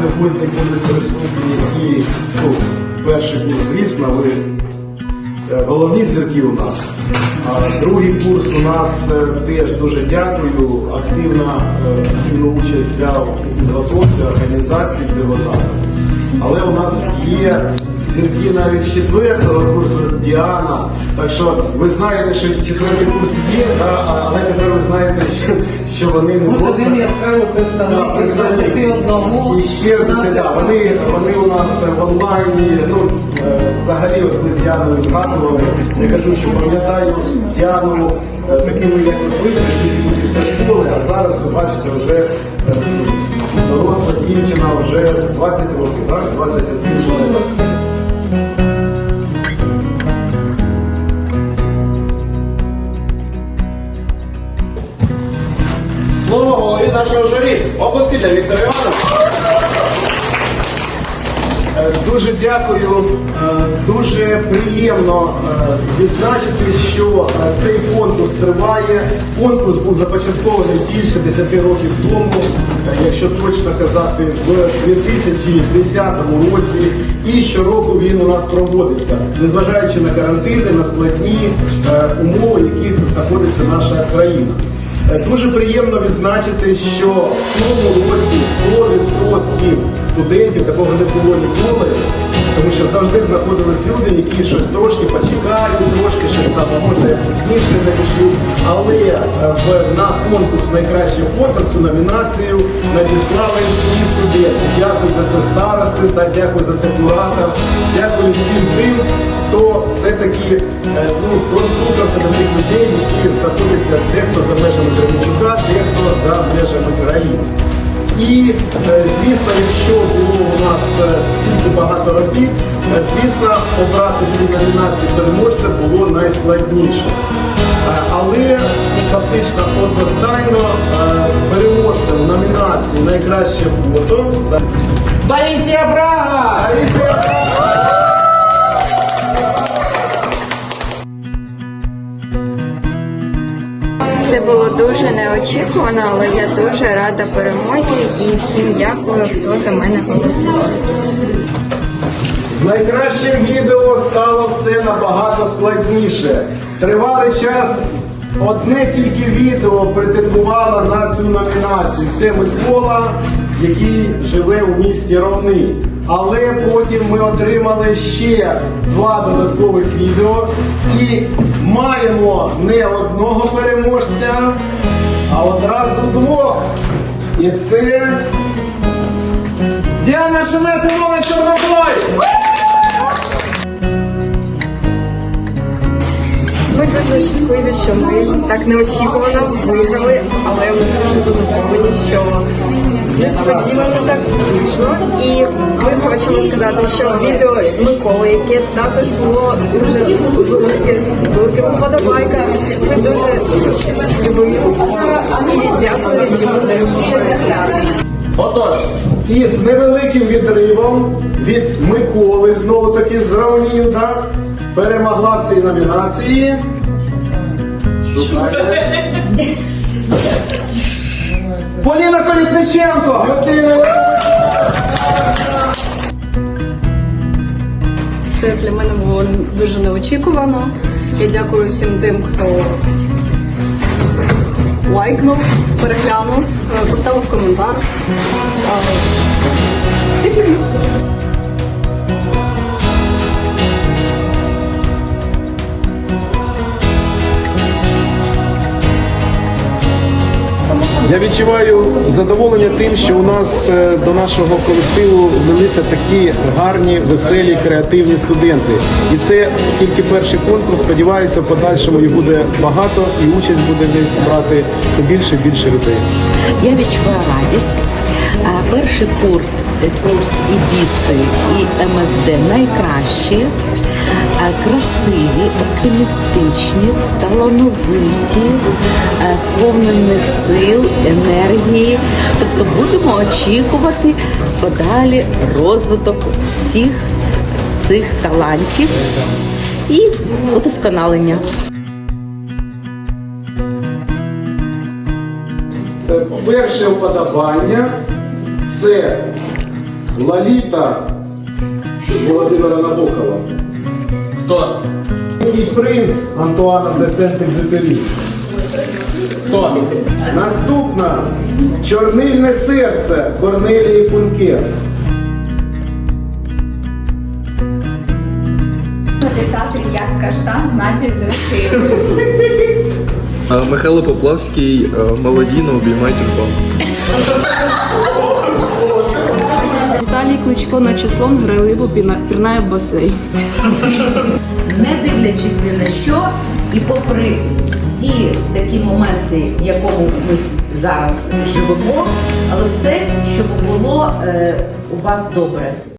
сьогодні будуть присутні і ну, перший курс, звісно, ви е, головні зірки у нас. А другий курс у нас е, теж дуже дякую. Активна, е, активну участь взяв у підготовці організації цього заходу. Але у нас є зірки навіть з четвертого курсу Діана. Так що ви знаєте, що четвертий курс є, да, але тепер ви знаєте, що, що вони не Ось просто. один яскравий представник із 21 І ще це, да, вони, вони у нас в онлайні, ну, е, взагалі, от ми з Діаною згадували, я кажу, що пам'ятаю Діану е, такими, як ви, які після школи, а зараз ви бачите вже е, доросла дівчина вже 20 років, так? 21 років. Слово голові нашого журі. Обласки для Віктора Івановича. Е, Дуже дякую. Е, Дуже приємно е, відзначити, що цей конкурс триває. Конкурс був започаткований більше 10 років тому, якщо точно казати, в 2010 році. І щороку він у нас проводиться, незважаючи на карантини, на складні умови, в яких знаходиться наша країна. Дуже приємно відзначити, що в цьому році 100% студентів такого не було ніколи, тому що завжди знаходились люди, які щось трошки почекають, трошки щось там може пізніше напишуть. Але е, в, на конкурс найкраще фото цю номінацію надіслали всі студенти. Дякую за це старости, та дякую за це куратор, дякую всім тим, хто все-таки е, ну, дослухався до тих людей, які знаходяться дехто за межами Кременчука, дехто за межами країни. І, е, звісно, якщо було у нас е, стільки багато робіт, е, звісно, обрати ці номінації переможця було найскладніше. Але фактично одностайно переможцем номінації найкраще фото за Таїсія Брага! Було дуже неочікувано, але я дуже рада перемозі і всім дякую, хто за мене голосував. З найкращим відео стало все набагато складніше. Тривалий час одне тільки відео претендувало на цю номінацію. Це Микола, який живе у місті Ровни. Але потім ми отримали ще два додаткових відео і маємо не одного переможця, а одразу двох. І це Діана Шумет Ілона Чорноплой! Ми дуже щасливі, що ми так неочікувано виграли, але ми дуже задоволені, що несподівано так вийшло. І ми хочемо сказати, що відео Миколи, яке також було дуже велике, з великими вподобайками, ми дуже любимо і дякуємо йому за його. Отож, І з невеликим відривом від Миколи, знову таки з Равнів, да, перемогла в цій номінації. Шукайте. Поліна Колісниченко! Це для мене було дуже неочікувано. Я дякую всім тим, хто лайкнув, переглянув, е, поставив коментар. Всіх люблю. Я відчуваю задоволення тим, що у нас е, до нашого колективу влилися такі гарні, веселі, креативні студенти. І це тільки перший конкурс. Сподіваюся, в подальшому їх буде багато і участь буде брати все більше і більше людей. Я відчуваю радість. Перший курс, курс і біси, і МСД найкращі, а, красиві, оптимістичні, талановиті, сповнені сил, енергії. Тобто будемо очікувати подалі розвиток всіх цих талантів і удосконалення. Е, Перше вподобання це Лаліта Володимира Набокова. Хто? Великий принц Антуана де Сент-Екзюпері. Хто? Наступна Чорнильне серце Корнелії Функе. Літати як каштан з Надією Е, Михайло Поплавський, Мелодійно обіймайте вдома. Віталій Кличко на числом грайливо піна- пірнає в басейн. Дивлячись ні на що, і попри всі такі моменти, в якому ми зараз живемо, але все, щоб було е, у вас добре.